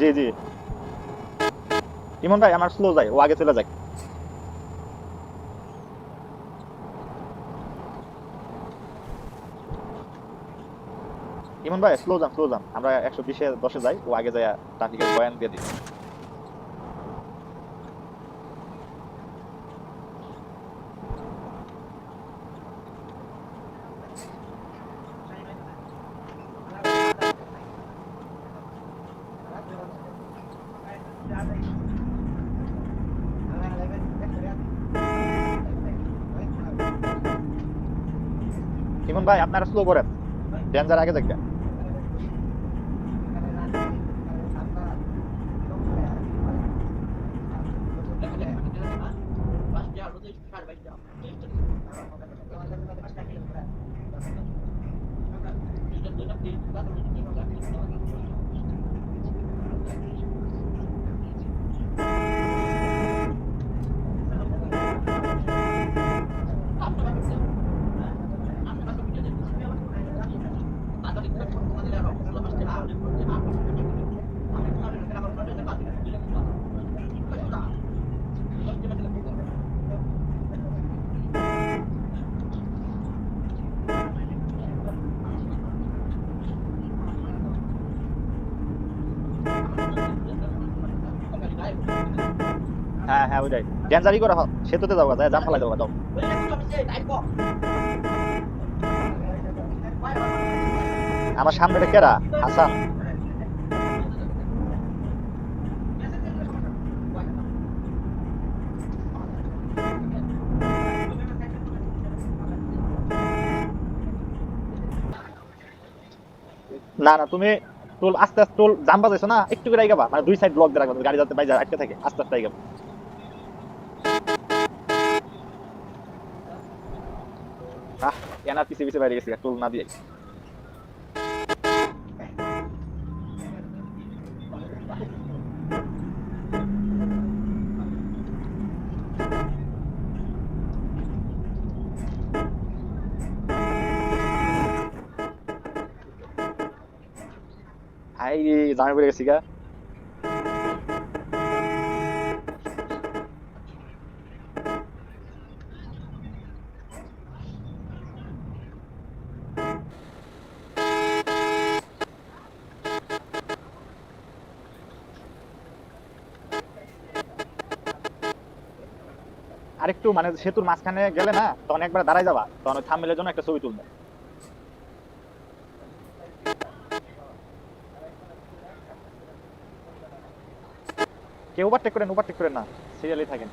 জি জি। ইমন ভাই, আমার স্লো যায়, ও আগে চলে যায়। ইমন ভাই স্লো যান স্লো যান। আমরা একশো বিশে, দশে যাই, ও আগে যায় ট্রাফিকের বয়ান দিয়ে দিই। ভাই আপনারা স্লো করেন। ডেঞ্জার আগে দেখবেন হ্যাঁ হ্যাঁ ওইটাই। ডেঞ্জারই করে সেতুতে যাও যায় জাম ফালাই দেবো, যাও। আমার সামনে কেরা? হাসান। না না, তুমি টোল আস্তে আস্তে টোল জাম বাজাইছো না? একটু করে আইগাবা। মানে দুই সাইড ব্লক দিয়ে রাখবা গাড়ি যাতে বাইরে আটকে থাকে, আস্তে আস্তে আইগাবা। এনার পিছে পিছে বাইরে গেছি টোল না দিয়ে। রে জামে পড়ে গেছি গা। আরেকটু মানে সেতুর মাঝখানে গেলে না, তখন একবার দাঁড়ায় যাবা। তখন ওই থামমেলের জন্য একটা ছবি তুলবে। কেউ ওভারটেক করেন ওভারটেক করেন না। সিরিয়ালি থাকেন।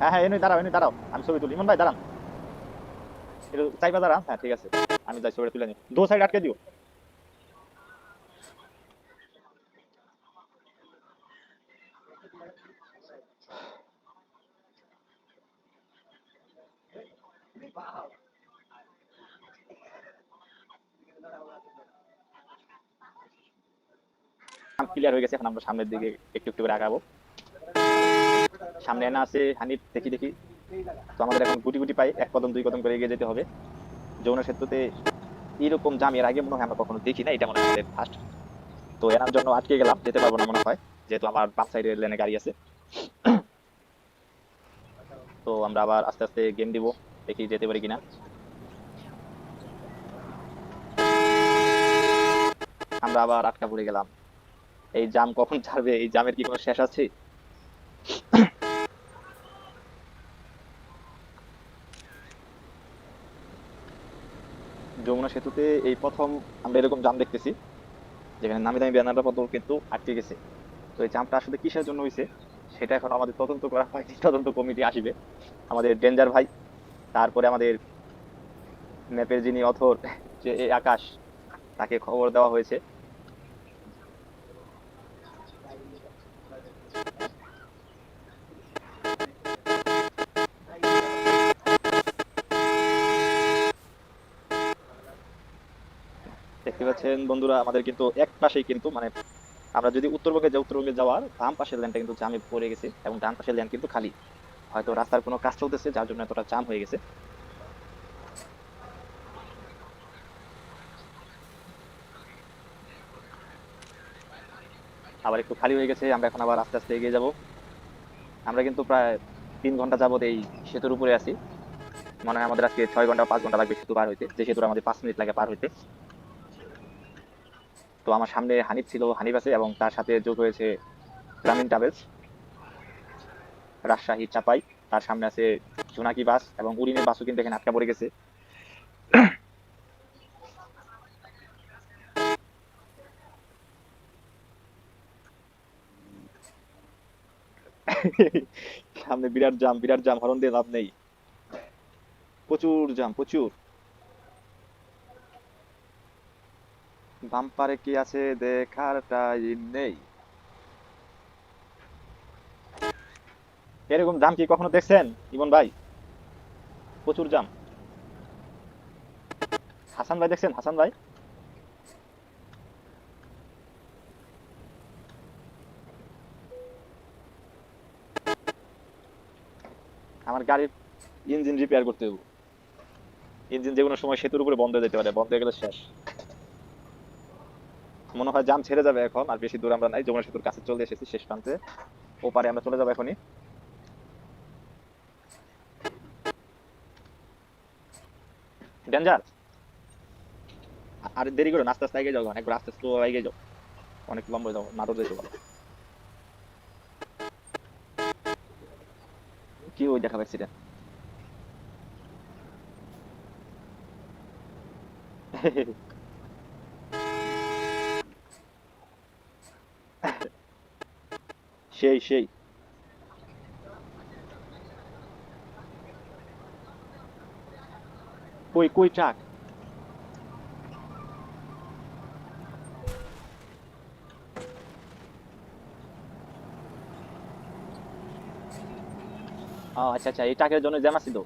হ্যাঁ হ্যাঁ এনে দাঁড়াও এনে দাঁড়াও। আমি ছবি তুলি। ইমন ভাই, দাঁড়ান। চাইবা দাঁড়ান? হ্যাঁ ঠিক আছে। আমি যাই ছবিটা তুলে নিই। দু সাইড আটকে দিও। ক্লিয়ার হয়ে গেছে, এখন আমরা সামনের দিকে একটু একটু করে আগাবো। সামনে এনে আছে হানিফ, দেখি দেখি। তো আমাদের এখন গুটি গুটি পাই এক কদম, দুই কদম করে এগিয়ে যেতে হবে। যমুনা সেতুতে এরকম জাম, এর আগে মনে হয় আমরা কখনো দেখি না এটা মনে হয় ফার্স্ট তো এনার জন্য আটকে গেলাম, যেতে পারব না মনে হয়, যেহেতু আমার বাম সাইডের লেনে গাড়ি আছে। তো আমরা আবার আস্তে আস্তে গেম দিব, দেখি যেতে পারি কিনা। আমরা আবার আটকা পড়ে গেলাম। এই জাম কখন ছাড়বে? এই জামের কি কোনো শেষ আছে? যমুনা সেতুতে এই প্রথম আমরা এরকম জাম দেখতেছি, যেখানে নামি দামি ব্যানারটা পদ কিন্তু আটকে গেছে। তো এই জামটা আসলে কিসের জন্য হয়েছে সেটা এখন আমাদের তদন্ত করা হয়নি, তদন্ত কমিটি আসবে। আমাদের ডেঞ্জার ভাই, তারপরে আমাদের ম্যাপের যিনি অথর, যে আকাশ, তাকে খবর দেওয়া হয়েছে। পাচ্ছেন বন্ধুরা, আমাদের কিন্তু এক পাশেই কিন্তু মানে আমরা যদি উত্তরবঙ্গে যাই উত্তরবঙ্গে যাওয়ার বাম পাশের ল্যান্ডটা কিন্তু জামে পড়ে গেছে এবং ডান পাশের ল্যান্ড কিন্তু খালি। হয়তো রাস্তার কোনো কাজ চলতেছে, যার জন্য এতটা জাম হয়ে গেছে। আবার একটু খালি হয়ে গেছে, আমরা এখন আবার আস্তে আস্তে এগিয়ে যাব। আমরা কিন্তু প্রায় তিন ঘণ্টা যাবত এই সেতুর উপরে আছি। মনে হয় আমাদের আজকে ছয় ঘণ্টা পাঁচ ঘণ্টা লাগবে সেতু পার হইতে, যে সেতুর আমাদের পাঁচ মিনিট লাগে পার হইতে। তো আমার সামনে হানিফ ছিল, হানিফ আছে এবং তার সাথে যোগ হয়েছে গ্রামীণ ট্রাভেলস রাজশাহী চাপাই, তার সামনে আছে জোনাকি বাস এবং উড়িনের বাসও কিন্তু এখানে আটকা পড়ে গেছে। সামনে বিরাট জাম বিরাট জাম হরন দিয়ে লাভ নেই। প্রচুর জাম, প্রচুর। বাম্পারে কি আছে দেখার টাইম নেই। এরকম জাম কি কখনো দেখছেন, ইমন ভাই? প্রচুর জাম। হাসান ভাই দেখছেন, হাসান ভাই? আমার গাড়ির ইঞ্জিন রিপেয়ার করতে হবে ইঞ্জিন যে কোনো সময় সেতুর উপরে বন্ধ হয়ে যেতে পারে, বন্ধ হয়ে গেলে শেষ। মনে হয় জাম ছেড়ে যাবে এখন, আর বেশি দূর আমরা নাই, যমুনা সেতুর কাছে চলে এসেছি শেষ প্রান্তে। ওপারে আমরা চলে যাব এখনই। ডেঞ্জার! দেরি করো, আস্তে যাও এগিয়ে যাও। অনেক লম্বা যাও নাটক যেতে পারো কি ওই দেখা অ্যাক্সিডেন্ট সেই সেই। কই কই ও আচ্ছা আচ্ছা এই ট্রাকের জন্য জ্যাম আছিল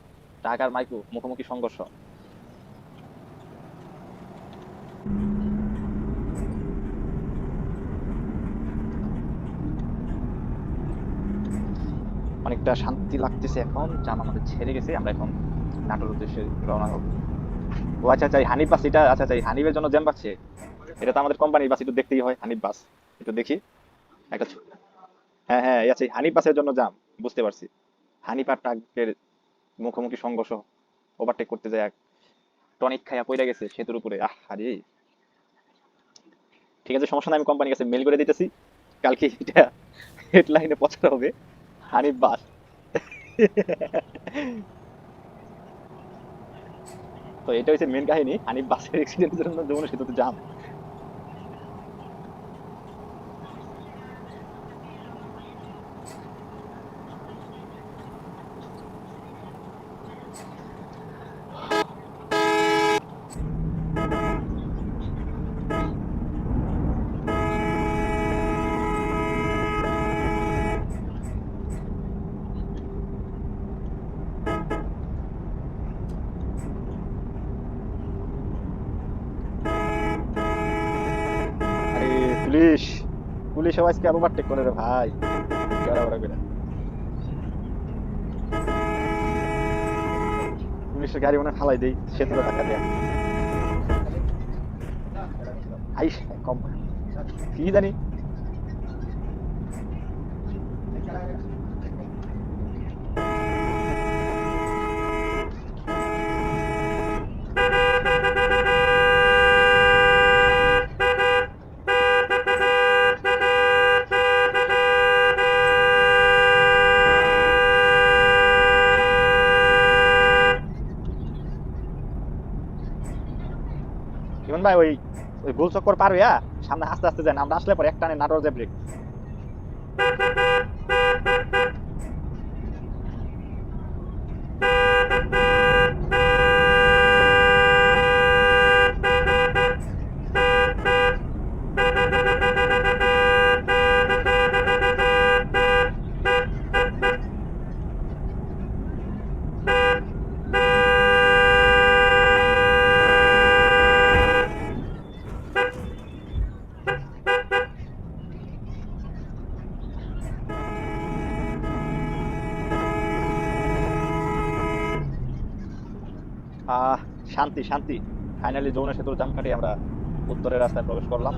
ট্রাক আর মাইকু মুখোমুখি সংঘর্ষ। অনেকটা শান্তি লাগতেছে এখন জাম আমাদের ছেড়ে গেছে, আমরা এখন নাটোর উদ্দেশ্যে রওনা হব। ও আচ্ছা আচ্ছা এই হানিফ বাস, এটা আচ্ছা আচ্ছা এই হানিফের জন্য জ্যাম পাচ্ছে এটা তো আমাদের কোম্পানির বাস একটু দেখতেই হয়, হানিফ বাস। একটু দেখি। একটা হ্যাঁ হ্যাঁ আচ্ছা হানিফ বাসের জন্য জ্যাম, বুঝতে পারছি। হানিফ আর ট্রাকের মুখোমুখি সংঘর্ষ ওভারটেক করতে যায় এক। টনিক খাইয়া পড়ে গেছে, সেতুর উপরে। আহ, আরে। ঠিক আছে, সমস্যা নাই, আমি কোম্পানির কাছে মেল করে দিতেছি। কালকে এটা হেডলাইনে প্রচার হবে। হানিফ বাস। তো এটা হচ্ছে মেন কাহিনী হানিফ বাসের অ্যাক্সিডেন্টের জন্য যমুনা সেতুতে জাম আরে পুলিশ পুলিশ আজকে ওভারটেক করে রে ভাই। বড় করে। পুলিশের গাড়ি মনে ফালাই দেই সেতুটা টাকা দেয়। আইস, কম। কি জানি? ভাই, ওই ওই গোল চক্কর পার হইয়া সামনে আস্তে আস্তে যান। আমরা আসলে পরে এক টানে নাটোর যে ব্রেক শান্তি শান্তি। ফাইনালি যমুনা সেতুর জাম কাটিয়ে আমরা উত্তরের রাস্তায় প্রবেশ করলাম।